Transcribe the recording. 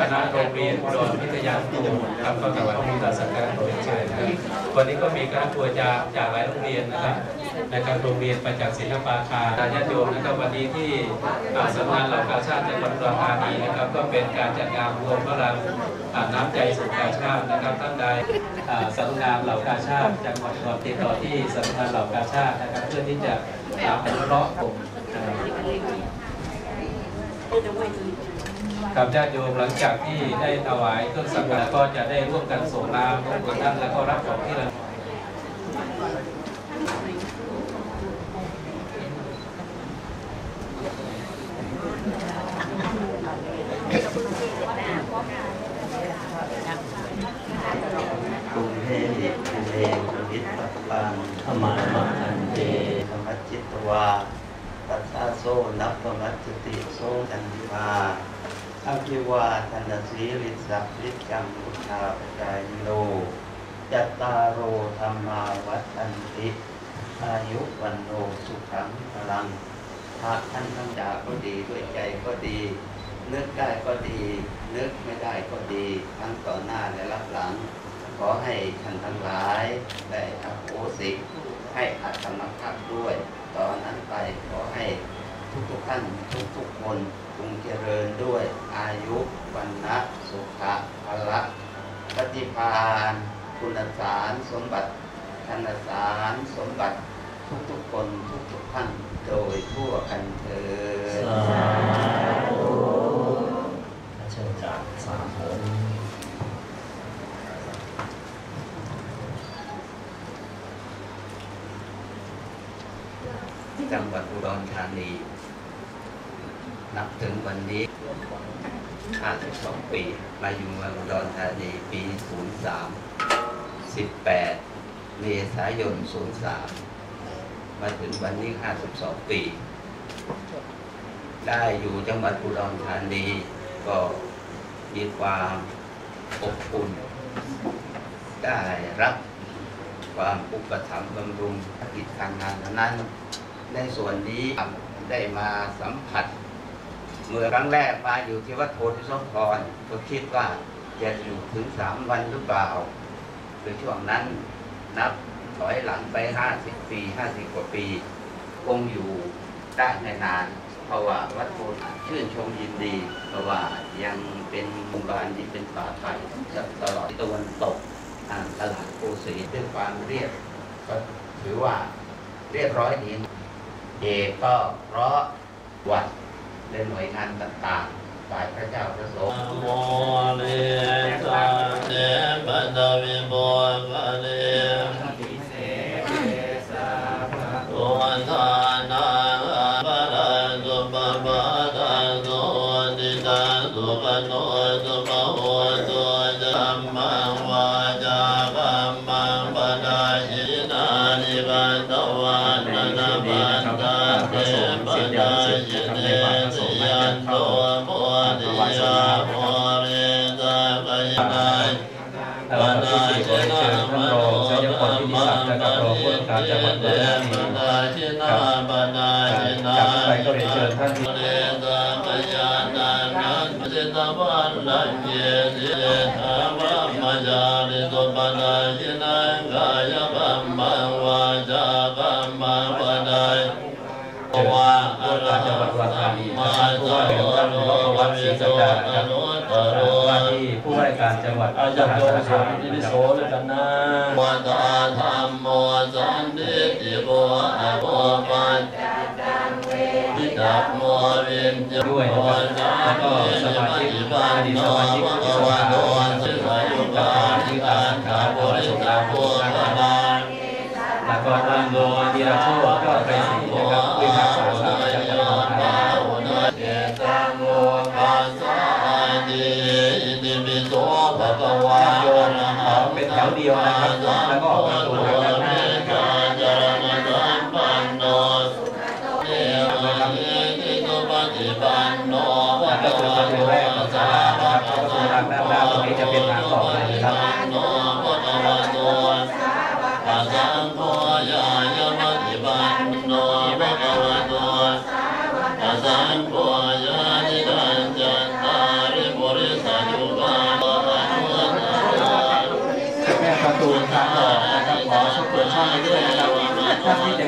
คณะโรงเรียนอุดรพิทยาคมครับก็ถวายพระราชการเรียนเชิญครับวันนี้ก็มีคณะครูอาจารย์จากหลายโรงเรียนนะครับนะครับโรงเรียนประจักษ์ศิลปาคารญาติโยมนะครับวันนี้ที่สำนักงาเหล่ากาชาติจังหวัดอุดรธานีนะครับ ก็เป็นการจัดงานรวมพลังอ่าน้ำใจสู่กาชาตินะครับท่านใดสำนักงานเหล่ากาชาติจังหวัดอุดรติดต่อที่สำนักงานเหล่ากาชาตินะครับเพื่อที่จะอ่าอนุเคราะห์กลุ่ม กับญาติโยมหลังจากที่ได้ถวายเครื่องสักการะก็จะได้ร่วมกันส่งน้ำร่วมกับท่นแล้วก็รับของที่ระลึกกุมเพหิกุมเพกุมิตตปังธรรมามาทันเตธรรมจิตวาตัสสะโซนับปมัจจติโซจันติมา อภิวาทนาสีลิสัพพิจังพุทธาปจายโนจัตตารโอธรรมาวัฏันติอายุวันโนสุขังพลังพระท่านทั้งจากก็ดีด้วยใจก็ดีนึกได้ก็ดี นึกไม่ได้ก็ดี ทั้งต่อหน้าและรับหลัง ขอให้ท่านทั้งหลายได้อโหสิให้อัตมภาพด้วย ตอนนั้นไปขอให้ ทุกๆท่านทุกๆคนจงเจริญด้วยอายุวันนะสุขะพละปฏิภาณคุณสารสมบัติธนสารสมบัติทุกๆคนทุกๆท่านโดยทั่วกันเถิดสาธุเชิญจากสามองค์จังหวัดอุดรธานี นับถึงวันนี้ 52 ปี มาอยู่เมืองอุดรธานีปี 03 18 เมษายน 03 มาถึงวันนี้ 52 ปี ได้อยู่จังหวัดอุดรธานีก็มีความอบอุ่น ได้รับความอุปถัมภ์บำรุงกิจการงานนั้น ในส่วนนี้ได้มาสัมผัส เมื่อครั้งแรกมาอยู่ที่วัดโพธิสมพรก็คิดว่าจะอยู่ถึงสามวันหรือเปล่าหรือช่วงนั้นนับถอยหลังไปห้าสิบปีห้าสิบกว่าปี คงอยู่ได้ไม่นาน เพราะว่าวัดโพธิชื่นชมยินดี เพราะว่ายังเป็นหมู่บ้านที่เป็นป่าไผ่ตลอดตะวันตกตลาดโพสีด้วยความเรียบก็ถือว่าเรียบร้อยดีเอกก็เพราะวัด และหน่วยงานต่างๆฝ่ายพระเจ้าพระสงฆ์โมเลสาเตปัตตวิโบปะเลตุวันทานา จังหวัดอุดรธานีครับจากไปก็เรียนเชิญท่านที่ว่าอาราจังหวัดอุดรธานีมาสาธุท่านรองวัด สัจจานะครับว่าที่ผู้ว่าราชการจังหวัดอาจารย์โยมโสหาสารคามนินะโสครับเลยกันนะวัตาธรรมโมสันติติโกอะโมปันทิจักโมวินจด้วยนะครับแล้วก็สมาชิกอดีตสมาชิกที่สภาโนสิสายุกาทิการขาบริสาโพธนาแล้วก็ท่านรองธีรโชตก็ไปศ ติอิติปิโสภะคะวะโยนะหะเป็นแถวเดียวนะครับแล้วก็ออกปะตูทางด้านหน้านะครับจารณะปันโนเอวังเอติโตปฏิปันโนภะนั่นก็คะคือวะประตูแรกของศาลานะครับประตูทางด้านหน้าตรงนี้จะเป็นทางออกเลยนะครับ น